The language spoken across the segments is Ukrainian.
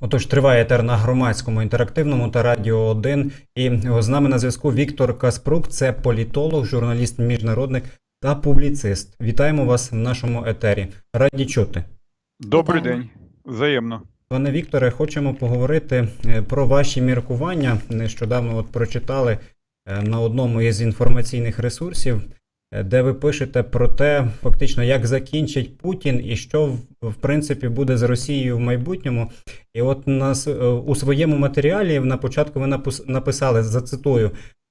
Отож, триває етер на громадському інтерактивному та радіо 1. І з нами на зв'язку Віктор Каспрук, це політолог, журналіст, міжнародник та публіцист. Вітаємо вас в нашому етері. Раді чути. Добрий Вітаємо. день, взаємно. Пане Вікторе, хочемо поговорити е, про ваші міркування. Нещодавно от прочитали е, на одному із інформаційних ресурсів, де ви пишете про те, фактично, як закінчить Путін і що в- в принципі буде з Росією в майбутньому. І от нас е, у своєму матеріалі на початку ви написали, зацитую.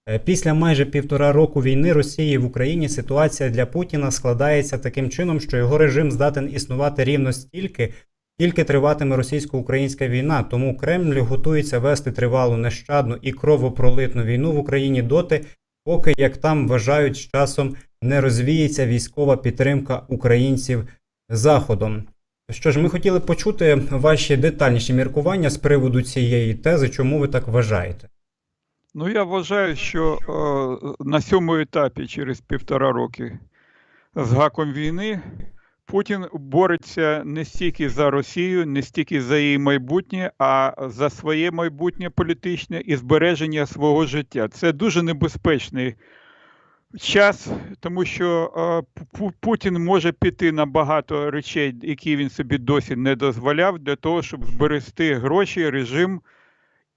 «Е, Після майже півтора року війни Росії в Україні ситуація для Путіна складається таким чином, що його режим здатен існувати рівно стільки, тільки триватиме російсько-українська війна, тому Кремль готується вести тривалу нещадну і кровопролитну війну в Україні доти, поки як там вважають з часом не розвіється військова підтримка українців заходом. Що ж, ми хотіли почути ваші детальніші міркування з приводу цієї тези, чому ви так вважаєте? Ну я вважаю, що е, на цьому етапі, через півтора роки з гаком війни, Путін бореться не стільки за Росію, не стільки за її майбутнє, а за своє майбутнє політичне і збереження свого життя. Це дуже небезпечний час, тому що е, Путін може піти на багато речей, які він собі досі не дозволяв, для того, щоб зберегти гроші, режим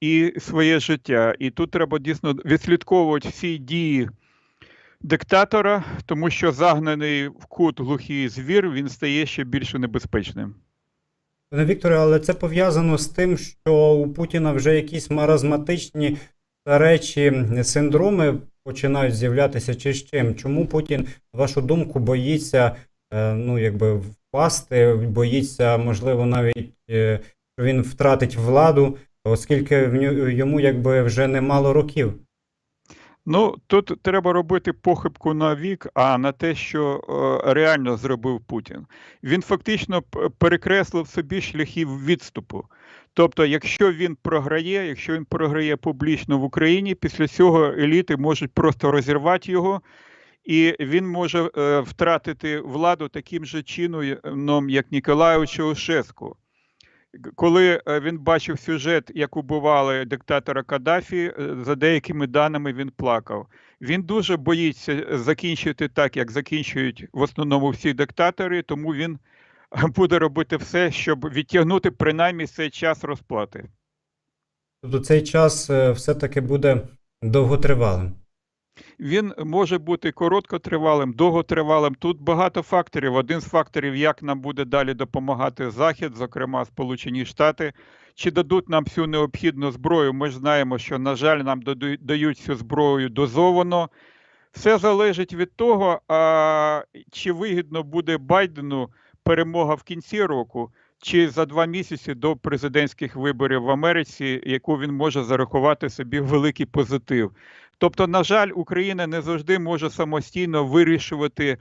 і своє життя. І тут треба дійсно відслідковувати всі дії диктатора, тому що загнаний в кут глухий звір, він стає ще більше небезпечним. Пане Вікторе, але це пов'язано з тим, що у Путіна вже якісь маразматичні речі, синдроми починають з'являтися чи з чим? Чому Путін, на вашу думку, боїться е, ну, якби впасти, боїться, можливо, навіть е, що він втратить владу, оскільки в йому якби вже немало років. Ну, тут треба робити похибку на вік, а на те, що е, реально зробив Путін. Він фактично перекреслив собі шляхів відступу. Тобто, якщо він програє, якщо він програє публічно в Україні, після цього еліти можуть просто розірвати його, і він може е, втратити владу таким же чином, як Ніколаю Чаушеску. Коли е, він бачив сюжет, як убивали диктатора Каддафі, е, за деякими даними він плакав. Він дуже боїться закінчити так, як закінчують в основному всі диктатори, тому він е, буде робити все, щоб відтягнути принаймні цей час розплати. Тобто цей час е, все-таки буде довготривалим. Він може бути короткотривалим, довготривалим. Тут багато факторів. Один з факторів, як нам буде далі допомагати Захід, зокрема Сполучені Штати, чи дадуть нам всю необхідну зброю. Ми ж знаємо, що, на жаль, нам дають цю зброю дозовано. Все залежить від того, а, чи вигідно буде Байдену перемога в кінці року, чи за два місяці до президентських виборів в Америці, яку він може зарахувати собі в великий позитив. Тобто, на жаль, Україна не завжди може самостійно вирішувати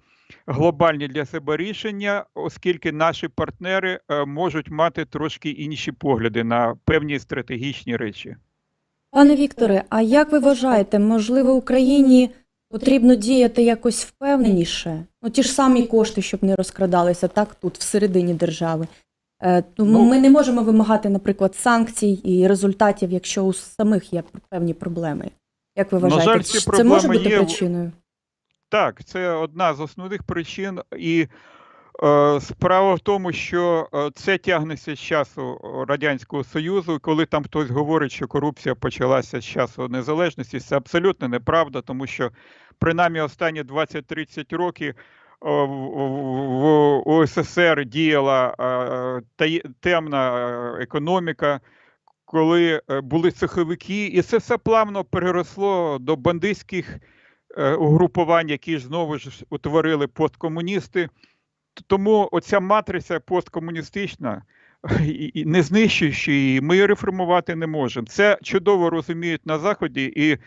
глобальні для себе рішення, оскільки наші партнери е, можуть мати трошки інші погляди на певні стратегічні речі. Пане Вікторе, а як ви вважаєте, можливо, Україні потрібно діяти якось впевненіше? Ну, ті ж самі кошти, щоб не розкрадалися так тут, всередині держави. Е, Тому Ну, ми не можемо вимагати, наприклад, санкцій і результатів, якщо у самих є певні проблеми. Як ви На жаль, вважаєте, ці це може бути є причиною? Так, це одна з основних причин, і е, справа в тому, що е, це тягнеться з часу Радянського Союзу. Коли там хтось говорить, що корупція почалася з часу незалежності, це абсолютно неправда, тому що принаймні останні 20-30 років. В в- УССР діяла е, темна е, економіка, коли е, були цеховики, і це все плавно переросло до бандитських е, угрупувань, які знову ж утворили посткомуністи. Тому оця матриця посткомуністична, не знищуючи її, ми її реформувати не можемо. Це чудово розуміють на Заході, і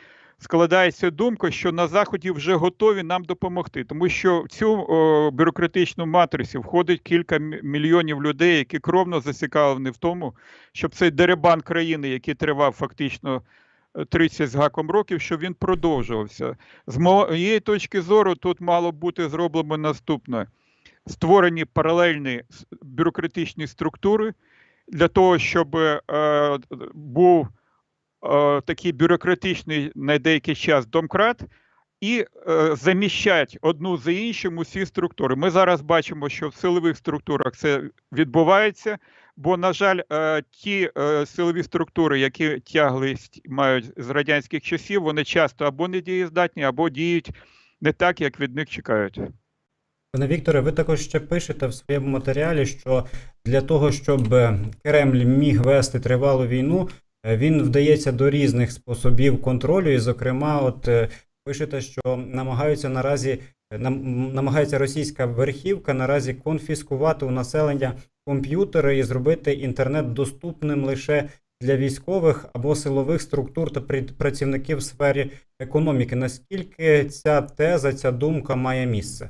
складається думка, що на Заході вже готові нам допомогти, тому що в цю о, бюрократичну матрицю входить кілька мільйонів людей, які кровно зацікавлені в тому, щоб цей деребан країни, який тривав фактично е, 30 з гаком років, щоб він продовжувався. З моєї точки зору, тут мало бути зроблено наступне: створені паралельні бюрократичні структури, для того, щоб е, був е, такий бюрократичний на деякий час домкрат, і е, заміщать одну за іншим усі структури. Ми зараз бачимо, що в силових структурах це відбувається. Бо, на жаль, е, ті е, силові структури, які тяглись мають з радянських часів, вони часто або не дієздатні, або діють не так, як від них чекають. Пане Вікторе, ви також ще пишете в своєму матеріалі, що для того, щоб е, Кремль міг вести тривалу війну, е, він вдається до різних способів контролю, і, зокрема, от е, пишете, що намагаються наразі е, намагається російська верхівка наразі конфіскувати у населення комп'ютери і зробити інтернет доступним лише для військових або силових структур та працівників в сфері економіки. Наскільки ця теза, ця думка має місце?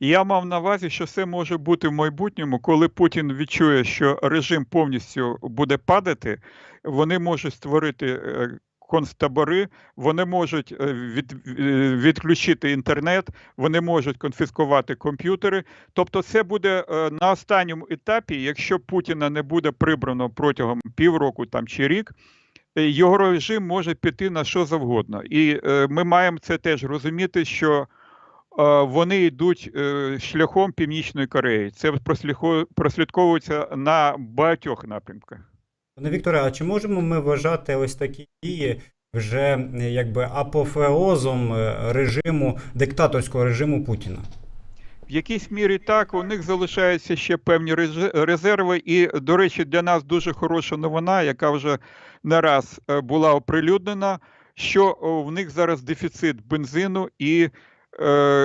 Я мав на увазі, що це може бути в майбутньому, коли Путін відчує, що режим повністю буде падати, вони можуть створити е, концтабори, вони можуть е, від, е, відключити інтернет, вони можуть конфіскувати комп'ютери. Тобто, це буде на останньому етапі, якщо Путіна не буде прибрано протягом півроку там чи рік. Його режим може піти на що завгодно, і ми маємо це теж розуміти, що вони йдуть е, шляхом Північної Кореї. Це прослідковується на багатьох напрямках. Пане Вікторе, а чи можемо ми вважати ось такі дії вже якби апофеозом е, режиму диктаторського режиму Путіна? В якійсь мірі так, у них залишаються ще певні резерви. І, до речі, для нас дуже хороша новина, яка вже не раз е, була оприлюднена, що в них зараз дефіцит бензину і,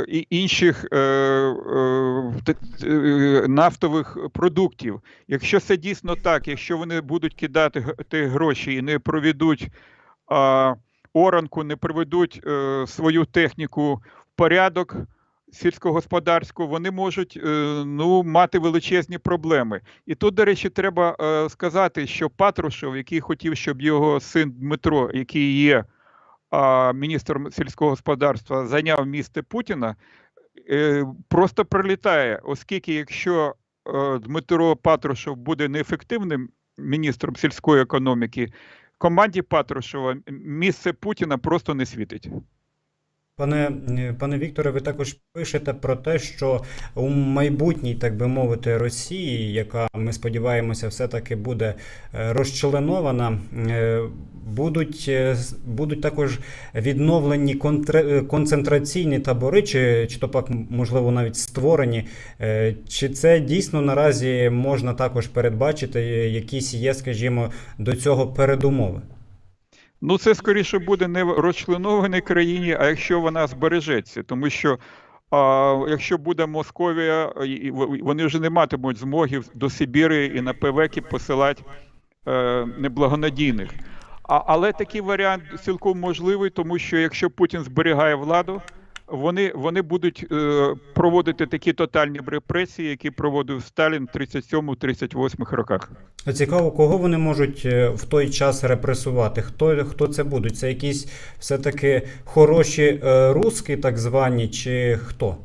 і інших е, е, е, нафтових продуктів. Якщо це дійсно так, якщо вони будуть кидати гроші і не проведуть оранку, не приведуть е, свою техніку в порядок сільськогосподарську, вони можуть е, ну, мати величезні проблеми. І тут, до речі, треба е, сказати, що Патрушев, який хотів, щоб його син Дмитро, який є а, міністром сільського господарства, зайняв місце Путіна, е, просто прилітає, оскільки якщо е, Дмитро Патрушев буде неефективним міністром сільської економіки, команді Патрушева місце Путіна просто не світить. Пане, е, пане Вікторе, ви також пишете про те, що у майбутній, так би мовити, Росії, яка ми сподіваємося, все-таки буде е, розчленована, е, будуть, будуть також відновлені концентраційні табори, чи, чи то пак, можливо, навіть створені. Чи це дійсно наразі можна також передбачити, якісь є, скажімо, до цього передумови? Ну, це скоріше буде не в розчленованій країні, а якщо вона збережеться, тому що а, якщо буде Московія, вони вже не матимуть змоги до Сибіри і на Певеки посилати е, неблагонадійних. А, але такий варіант цілком можливий, тому що якщо Путін зберігає владу, вони, вони будуть е, проводити такі тотальні репресії, які проводив Сталін в 37-38 роках. Цікаво, кого вони можуть е, в той час репресувати? Хто, хто це будуть? Це якісь все-таки хороші е, руски, так звані, чи хто?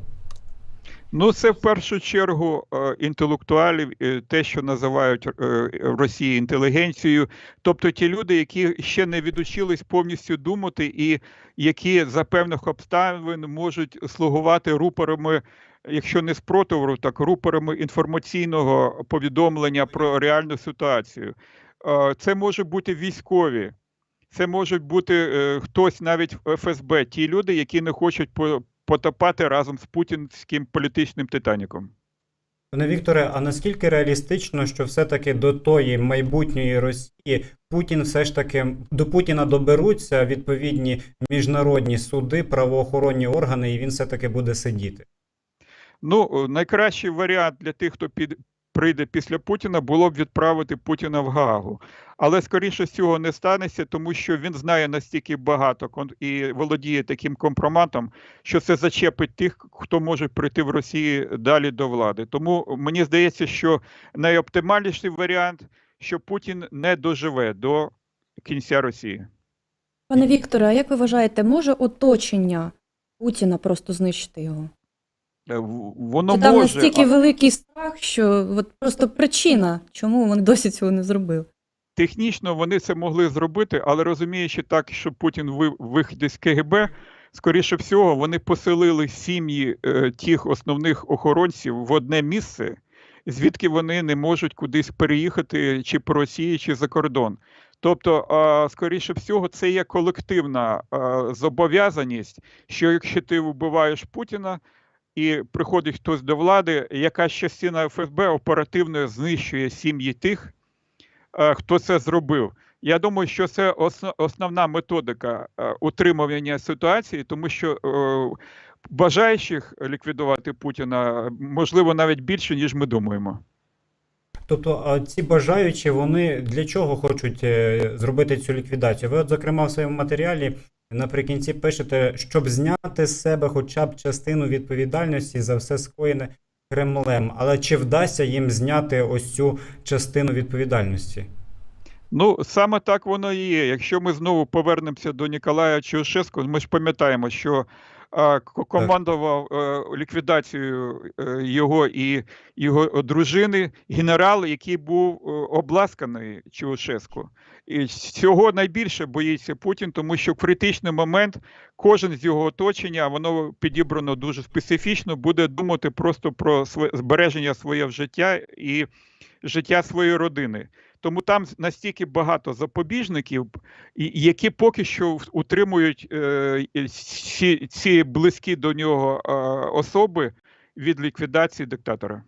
Ну, це в першу чергу е, інтелектуалів, е, те, що називають е, Росії інтелігенцією, тобто ті люди, які ще не відучились повністю думати, і які за певних обставин можуть слугувати рупорами, якщо не спротиву, так рупорами інформаційного повідомлення про реальну ситуацію. Це може бути військові. Це можуть бути хтось навіть в ФСБ, ті люди, які не хочуть потопати разом з путінським політичним титаніком. Пане Вікторе, а наскільки реалістично, що все-таки до тої майбутньої Росії Путін все ж таки до Путіна доберуться відповідні міжнародні суди, правоохоронні органи, і він все-таки буде сидіти? Ну, найкращий варіант для тих, хто під, прийде після Путіна, було б відправити Путіна в Гаагу. Але скоріше цього не станеться, тому що він знає настільки багато і володіє таким компроматом, що це зачепить тих, хто може прийти в Росії далі до влади. Тому мені здається, що найоптимальніший варіант, що Путін не доживе до кінця Росії. Пане Вікторе, а як ви вважаєте, може оточення Путіна просто знищити його? Е, Воно Чи там може, настільки а великий страх, що от просто причина, чому вони досі цього не зробили? технічно вони це могли зробити, але розуміючи так, що Путін ви- виходить з КГБ, скоріше всього, вони поселили сім'ї е, тих основних охоронців в одне місце, звідки вони не можуть кудись переїхати чи по Росії, чи за кордон. Тобто, а, скоріше всього, це є колективна а, зобов'язаність, що якщо ти вбиваєш Путіна і приходить хтось до влади, якась частина ФСБ оперативно знищує сім'ї тих, е, хто це зробив. Я думаю, що це основна методика е, утримування ситуації, тому що е, бажаючих ліквідувати Путіна можливо навіть більше, ніж ми думаємо. Тобто, ці бажаючі, вони для чого хочуть зробити цю ліквідацію? Ви, от, зокрема, в своєму матеріалі наприкінці пишете, щоб зняти з себе хоча б частину відповідальності за все скоєне Кремлем. Але чи вдасться їм зняти ось цю частину відповідальності? Ну, саме так воно і є. Якщо ми знову повернемося до Ніколая Чаушеску, ми ж пам'ятаємо, що командував е, ліквідацією е, його і його дружини генерал, який був е, обласканий Чаушеску. І цього найбільше боїться Путін, тому що в критичний момент кожен з його оточення, а воно підібрано дуже специфічно, буде думати просто про збереження своє життя і життя своєї родини. Тому там настільки багато запобіжників, які поки що утримують е, ці, ці близькі до нього е, особи від ліквідації диктатора.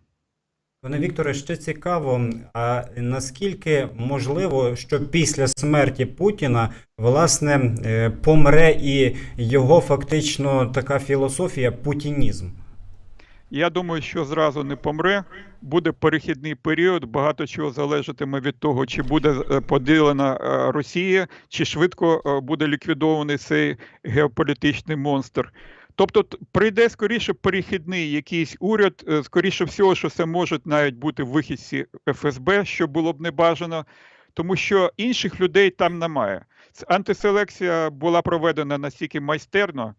Пане Вікторе, ще цікаво, а наскільки можливо, що після смерті Путіна власне е, помре і його фактично така філософія путінізм? Я думаю, що зразу не помре. Буде перехідний період. Багато чого залежатиме від того, чи буде е, поділена е, Росія, чи швидко е, буде ліквідований цей геополітичний монстр. Тобто прийде скоріше перехідний якийсь уряд, скоріше всього, що це можуть навіть бути вихідці ФСБ, що було б небажано, тому що інших людей там немає. Антиселекція була проведена настільки майстерно,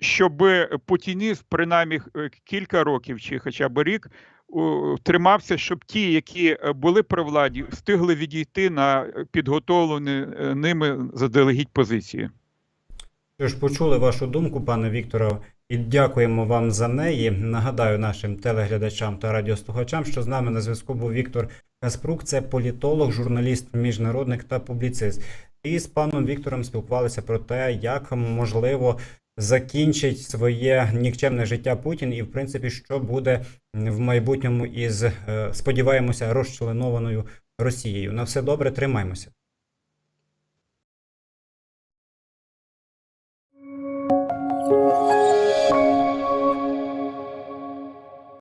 щоб путінізм принаймні е, кілька років чи хоча б рік тримався, щоб ті, які е, були при владі, встигли відійти на е, підготовлені ними заздалегідь позиції. Що ж, почули вашу думку, пане Вікторе, і дякуємо вам за неї. Нагадаю нашим телеглядачам та радіослухачам, що з нами на зв'язку був Віктор Каспрук, це політолог, журналіст, міжнародник та публіцист. І з паном Віктором спілкувалися про те, як можливо закінчить своє нікчемне життя Путін, і в принципі, що буде в майбутньому із е, сподіваємося розчленованою Росією. На все добре, тримаймося.